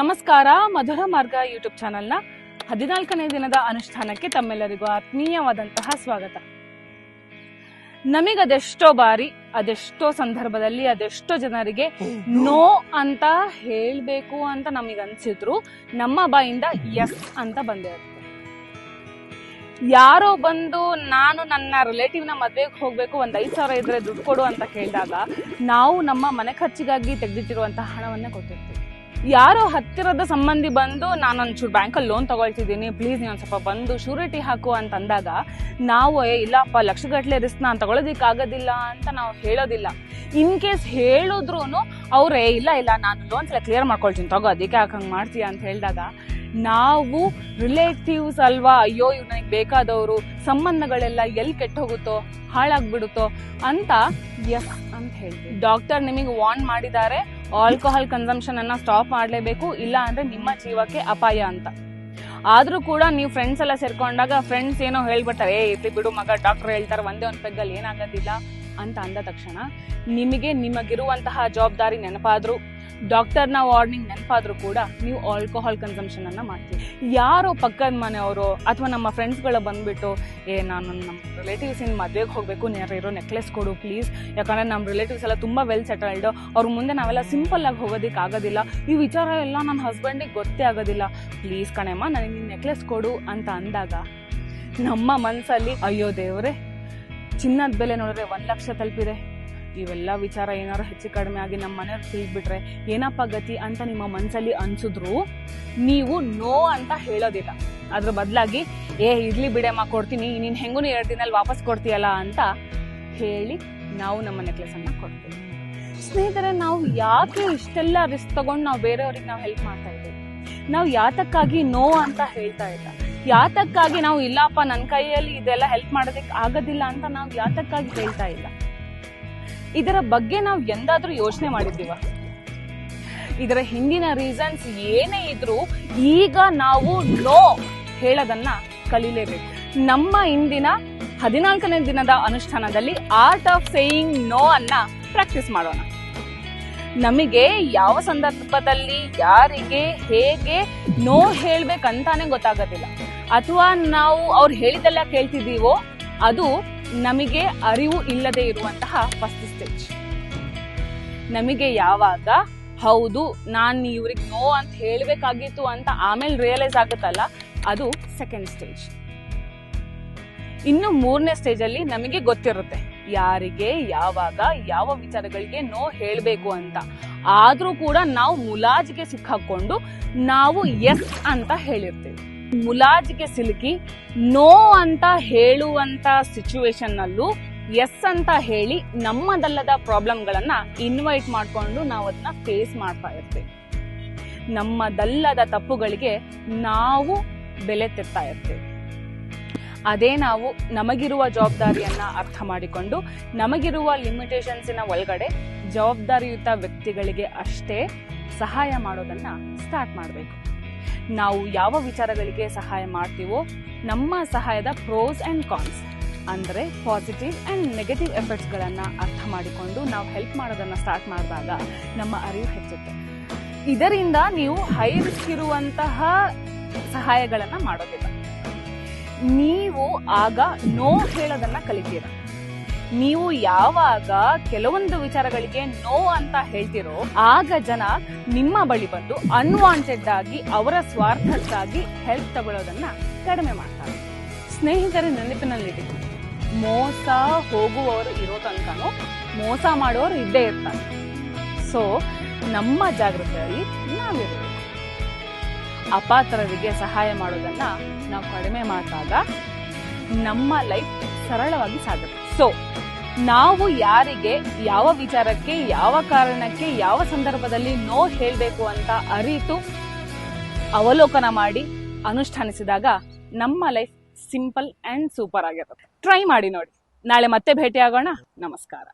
ನಮಸ್ಕಾರ, ಮಧುರ ಮಾರ್ಗ ಯೂಟ್ಯೂಬ್ ಚಾನೆಲ್ನ ಹದಿನಾಲ್ಕನೇ ದಿನದ ಅನುಷ್ಠಾನಕ್ಕೆ ತಮ್ಮೆಲ್ಲರಿಗೂ ಆತ್ಮೀಯವಾದಂತಹ ಸ್ವಾಗತ. ನಮಗದೆಷ್ಟೋ ಬಾರಿ, ಅದೆಷ್ಟೋ ಸಂದರ್ಭದಲ್ಲಿ, ಅದೆಷ್ಟೋ ಜನರಿಗೆ ನೋ ಅಂತ ಹೇಳ್ಬೇಕು ಅಂತ ನಮಗೆ ಅನ್ಸಿದ್ರು ನಮ್ಮ ಬಾಯಿಂದ ಎಸ್ ಅಂತ ಬಂದೆ ಯಾರೋ ಬಂದು ನಾನು ನನ್ನ ರಿಲೇಟಿವ್ನ ಮದುವೆಗೆ ಹೋಗ್ಬೇಕು, ಒಂದ್ ಐದ್ ಸಾವಿರ ಇದ್ರೆ ದುಡ್ಡು ಕೊಡು ಅಂತ ಕೇಳಿದಾಗ, ನಾವು ನಮ್ಮ ಮನೆ ಖರ್ಚಿಗಾಗಿ ತೆಗೆದಿಟ್ಟಿರುವಂತಹ ಹಣವನ್ನ ಕೊಟ್ಟಿರ್ತೀವಿ. ಯಾರೋ ಹತ್ತಿರದ ಸಂಬಂಧಿ ಬಂದು ನಾನು ಒಂಚೂರು ಬ್ಯಾಂಕಲ್ಲಿ ಲೋನ್ ತಗೊಳ್ತಿದ್ದೀನಿ. ಪ್ಲೀಸ್ ನೀವು ಒಂದು ಸ್ವಲ್ಪ ಬಂದು ಶೂರಿಟಿ ಹಾಕು ಅಂತ ಅಂದಾಗ ನಾವು ಇಲ್ಲಪ್ಪ, ಲಕ್ಷಗಟ್ಟಲೆ ರಿಸ್ಕ್ ನಾನು ತಗೊಳ್ಳೋದಿಕ್ ಆಗೋದಿಲ್ಲ ಅಂತ ನಾವು ಹೇಳೋದಿಲ್ಲ. ಇನ್ ಕೇಸ್ ಹೇಳಿದ್ರು ಅವ್ರೇ ಇಲ್ಲ ಇಲ್ಲ, ನಾನು ಲೋನ್ಸ್ ಎಲ್ಲ ಕ್ಲಿಯರ್ ಮಾಡ್ಕೊಳ್ತೀನಿ, ತಗೋ, ಅದಕ್ಕೆ ಯಾಕೆ ಹಂಗೆ ಮಾಡ್ತೀಯ? ಅಂತ ಹೇಳಿದಾಗ, ನಾವು ರಿಲೇಟಿವ್ಸ್ ಅಲ್ವಾ, ಅಯ್ಯೋ ಇವ್ ನನಗೆ ಬೇಕಾದವರು, ಸಂಬಂಧಗಳೆಲ್ಲ ಎಲ್ಲಿ ಕೆಟ್ಟ ಹೋಗುತ್ತೋ ಹಾಳಾಗ್ಬಿಡುತ್ತೋ ಅಂತ ಎಸ್ ಅಂತ ಹೇಳ್ತೀವಿ. ಡಾಕ್ಟರ್ ನಿಮಗೆ ವಾರ್ನ್ ಮಾಡಿದ್ದಾರೆ. ಆಲ್ಕೋಹಾಲ್ ಕನ್ಸಂಪ್ಷನ್ ಅನ್ನ ಸ್ಟಾಪ್ ಮಾಡಲೇಬೇಕು, ಇಲ್ಲ ಅಂದ್ರೆ ನಿಮ್ಮ ಜೀವಕ್ಕೆ ಅಪಾಯ ಅಂತ. ಆದ್ರೂ ಕೂಡ ನೀವು ಫ್ರೆಂಡ್ಸ್ ಎಲ್ಲ ಸೇರ್ಕೊಂಡಾಗ ಫ್ರೆಂಡ್ಸ್ ಏನೋ ಹೇಳ್ಬಿಟ್ಟಾರೆ, ಏ, ಇರ್ಲಿ ಬಿಡು ಮಗ ಡಾಕ್ಟರ್ ಹೇಳ್ತಾರೆ, ಒಂದೇ ಒಂದು ಪೆಗ್ಗಲ್ಲಿ ಏನಾಗೋದಿಲ್ಲ, ಅಂತ ಅಂದ ತಕ್ಷಣ ನಿಮಗೆ ನಿಮಗಿರುವಂತಹ ಜವಾಬ್ದಾರಿ ನೆನಪಾದ್ರು ಡಾಕ್ಟರ್ನ ವಾರ್ನಿಂಗ್ ನೆನಪಾದ್ರೂ ಕೂಡ ನೀವು ಆಲ್ಕೋಹಾಲ್ ಕನ್ಸಂಪ್ಷನ್ ಅನ್ನ ಮಾಡ್ತೀವಿ ಯಾರೋ ಪಕ್ಕದ ಮನೆಯವರು ಅಥವಾ ನಮ್ಮ ಫ್ರೆಂಡ್ಸ್ಗಳು ಬಂದ್ಬಿಟ್ಟು, ಏ, ನಾನು ನಮ್ಮ ರಿಲೇಟಿವ್ಸ್ ಇನ್ ಹೋಗಬೇಕು ನೀರು ಇರೋ ನೆಕ್ಲೆಸ್ ಕೊಡು ಪ್ಲೀಸ್ ಯಾಕಂದ್ರೆ ನಮ್ಮ ರಿಲೇಟಿವ್ಸ್ ಎಲ್ಲ ತುಂಬ ವೆಲ್ ಸೆಟಲ್ಡ್ ಅವ್ರ ಮುಂದೆ ನಾವೆಲ್ಲ ಸಿಂಪಲ್ ಆಗಿ ಹೋಗೋದಕ್ಕೆ ಆಗೋದಿಲ್ಲ. ಈ ವಿಚಾರ ಎಲ್ಲ ನನ್ನ ಹಸ್ಬೆಂಡಿಗೆ ಗೊತ್ತೇ ಆಗೋದಿಲ್ಲ. ಪ್ಲೀಸ್ ಕಣೆಮ್ಮ, ನನಗೆ ನೀನು ನೆಕ್ಲೆಸ್ ಕೊಡು ಅಂತ ಅಂದಾಗ, ನಮ್ಮ ಮನಸ್ಸಲ್ಲಿ ಅಯ್ಯೋ ದೇವರೇ, ಚಿನ್ನದ ಬೆಲೆ ನೋಡಿದ್ರೆ ಒಂದು ಲಕ್ಷ ತಲುಪಿದೆ. ಇವೆಲ್ಲ ವಿಚಾರ ಏನಾರು ಹೆಚ್ಚು ಕಡಿಮೆ ಆಗಿ ನಮ್ಮ ಮನೆಯವ್ರು ತಿಳಿದ್ಬಿಟ್ರೆ ಏನಪ್ಪ ಗತಿ ಅಂತ ನಿಮ್ಮ ಮನಸ್ಸಲ್ಲಿ ಅನ್ಸಿದ್ರು, ನೀವು ನೋ ಅಂತ ಹೇಳೋದಿಲ್ಲ. ಅದ್ರ ಬದಲಾಗಿ, ಏ, ಇರ್ಲಿ ಬಿಡಮ್ಮ ಕೊಡ್ತೀನಿ. ನೀನು ಹೆಂಗೂ ಎರಡು ದಿನಲ್ಲಿ ವಾಪಸ್ ಕೊಡ್ತೀಯಲ್ಲ ಅಂತ ಹೇಳಿ ನಾವು ನಮ್ಮ ನೆಕ್ಲೆಸ್ ಅನ್ನ ಕೊಡ್ತೀವಿ. ಸ್ನೇಹಿತರೆ, ನಾವು ಯಾಕೆ ಇಷ್ಟೆಲ್ಲ ರಿಸ್ಕ್ ತಗೊಂಡು ನಾವು ಬೇರೆಯವ್ರಿಗೆ ನಾವು ಹೆಲ್ಪ್ ಮಾಡ್ತಾ ಇದ್ದೀವಿ? ನಾವು ಯಾತಕ್ಕಾಗಿ ನೋ ಅಂತ ಹೇಳ್ತಾ ಇಲ್ಲ. ಯಾತಕ್ಕಾಗಿ ನಾವು, ಇಲ್ಲಪ್ಪ ನನ್ನ ಕೈಯಲ್ಲಿ ಇದೆಲ್ಲ ಹೆಲ್ಪ್ ಮಾಡೋದಕ್ಕೆ ಆಗೋದಿಲ್ಲ ಅಂತ ನಾವು ಯಾತಕ್ಕಾಗಿ ಹೇಳ್ತಾ ಇಲ್ಲ. ಇದರ ಬಗ್ಗೆ ನಾವು ಎಂದಾದ್ರೂ ಯೋಚನೆ ಮಾಡಿದ್ದೀವ? ಇದರ ಹಿಂದಿನ ರೀಸನ್ಸ್ ಏನೇ ಇದ್ರೂ ಈಗ ನಾವು ನೋ ಹೇಳೋದನ್ನ ಕಲಿಲೇಬೇಕು. ನಮ್ಮ ಇಂದಿನ ಹದಿನಾಲ್ಕನೇ ದಿನದ ಅನುಷ್ಠಾನದಲ್ಲಿ ಆರ್ಟ್ ಆಫ್ ಸೇಯಿಂಗ್ ನೋ ಅನ್ನ ಪ್ರಾಕ್ಟೀಸ್ ಮಾಡೋಣ. ನಮಗೆ ಯಾವ ಸಂದರ್ಭದಲ್ಲಿ, ಯಾರಿಗೆ, ಹೇಗೆ ನೋ ಹೇಳ್ಬೇಕಂತಾನೆ ಗೊತ್ತಾಗೋದಿಲ್ಲ. ಅಥವಾ ನಾವು ಅವ್ರು ಹೇಳಿದೆಲ್ಲ ಕೇಳ್ತಿದ್ದೀವೋ, ಅದು ನಮಗೆ ಅರಿವು ಇಲ್ಲದೆ ಇರುವಂತಹ ಫಸ್ಟ್ ಸ್ಟೇಜ್. ನಮಗೆ ಯಾವಾಗ, ಹೌದು, ನಾನು ಇವ್ರಿಗೆ ನೋ ಅಂತ ಹೇಳಬೇಕಾಗಿತ್ತು ಅಂತ ಆಮೇಲೆ ರಿಯಲೈಸ್ ಆಗುತ್ತಲ್ಲ, ಅದು ಸೆಕೆಂಡ್ ಸ್ಟೇಜ್ ಇನ್ನು ಮೂರನೇ ಸ್ಟೇಜ್ ಅಲ್ಲಿ ನಮಗೆ ಗೊತ್ತಿರುತ್ತೆ, ಯಾರಿಗೆ, ಯಾವಾಗ, ಯಾವ ವಿಚಾರಗಳಿಗೆ ನೋ ಹೇಳಬೇಕು ಅಂತ. ಆದ್ರೂ ಕೂಡ ನಾವು ಮುಲಾಜಿಗೆ ಸಿಕ್ಕಾಕೊಂಡು ನಾವು ಎಸ್ ಅಂತ ಹೇಳಿರ್ತೀವಿ. ಮುಲಾಜಿಗೆ ಸಿಲುಕಿ, ನೋ ಅಂತ ಹೇಳುವಂತ ಸಿಚುವೇಶನ್ ನಲ್ಲೂ, ಎಸ್ ಅಂತ ಹೇಳಿ ನಮ್ಮದಲ್ಲದ ಪ್ರಾಬ್ಲಮ್ಗಳನ್ನ ಇನ್ವೈಟ್ ಮಾಡ್ಕೊಂಡು ನಾವು ಅದನ್ನ ಫೇಸ್ ಮಾಡ್ತಾ ಇರ್ತೀವಿ. ನಮ್ಮದಲ್ಲದ ತಪ್ಪುಗಳಿಗೆ ನಾವು ಬೆಲೆ ತೆತ್ತಾ ಇರ್ತೀವಿ. ಅದೇ ನಾವು ನಮಗಿರುವ ಜವಾಬ್ದಾರಿಯನ್ನ ಅರ್ಥ ಮಾಡಿಕೊಂಡು, ನಮಗಿರುವ ಲಿಮಿಟೇಷನ್ಸಿನ ಒಳಗಡೆ ಜವಾಬ್ದಾರಿಯುತ ವ್ಯಕ್ತಿಗಳಿಗೆ ಅಷ್ಟೇ ಸಹಾಯ ಮಾಡೋದನ್ನ ಸ್ಟಾರ್ಟ್ ಮಾಡಬೇಕು. ನಾವು ಯಾವ ವಿಚಾರಗಳಿಗೆ ಸಹಾಯ ಮಾಡ್ತೀವೋ ನಮ್ಮ ಸಹಾಯದ ಪ್ರೋಸ್ ಅಂಡ್ ಕಾನ್ಸ್ ಅಂದರೆ ಪಾಸಿಟಿವ್ ಆ್ಯಂಡ್ ನೆಗೆಟಿವ್ ಎಫೆಕ್ಟ್ಸ್ಗಳನ್ನು ಅರ್ಥ ಮಾಡಿಕೊಂಡು ನಾವು ಹೆಲ್ಪ್ ಮಾಡೋದನ್ನು ಸ್ಟಾರ್ಟ್ ಮಾಡಿದಾಗ ನಮ್ಮ ಅರಿವು ಹೆಚ್ಚುತ್ತೆ. ಇದರಿಂದ ನೀವು ಹೈ ರಿಸ್ಕ್ ಇರುವಂತಹ ಸಹಾಯಗಳನ್ನು ಮಾಡೋದಿಲ್ಲ. ನೀವು ಆಗ ನೋ ಹೇಳೋದನ್ನು ಕಲಿತೀರ. ನೀವು ಯಾವಾಗ ಕೆಲವೊಂದು ವಿಚಾರಗಳಿಗೆ ನೋ ಅಂತ ಹೇಳ್ತಿರೋ ಆಗ ಜನ ನಿಮ್ಮ ಬಳಿ ಬಂದು ಅನ್ವಾಂಟೆಡ್ ಆಗಿ ಅವರ ಸ್ವಾರ್ಥಕ್ಕಾಗಿ ಹೆಲ್ಪ್ ತಗೊಳ್ಳೋದನ್ನ ಕಡಿಮೆ ಮಾಡ್ತಾರೆ. ಸ್ನೇಹಿತರ ನೆನಪಿನಲ್ಲಿಡಿ ಮೋಸ ಹೋಗುವವರು ಇರೋ ತನಕನೂ ಮೋಸ ಮಾಡೋರು ಇದ್ದೇ ಇರ್ತಾರೆ. ಸೊ ನಮ್ಮ ಜಾಗೃತಿಯಲ್ಲಿ ನಾವಿರೋದು. ಅಪಾತ್ರರಿಗೆ ಸಹಾಯ ಮಾಡೋದನ್ನ ನಾವು ಕಡಿಮೆ ಮಾಡಿದಾಗ ನಮ್ಮ ಲೈಫ್ ಸರಳವಾಗಿ ಸಾಗುತ್ತೆ ಸೊ ನಾವು ಯಾರಿಗೆ ಯಾವ ವಿಚಾರಕ್ಕೆ, ಯಾವ ಕಾರಣಕ್ಕೆ, ಯಾವ ಸಂದರ್ಭದಲ್ಲಿ ನೋ ಹೇಳಬೇಕು ಅಂತ ಅರಿತು ಅವಲೋಕನ ಮಾಡಿ ಅನುಷ್ಠಾನಿಸಿದಾಗ ನಮ್ಮ ಲೈಫ್ ಸಿಂಪಲ್ ಅಂಡ್ ಸೂಪರ್ ಆಗಿರುತ್ತೆ. ಟ್ರೈ ಮಾಡಿ ನೋಡಿ. ನಾಳೆ ಮತ್ತೆ ಭೇಟಿ ಆಗೋಣ ನಮಸ್ಕಾರ.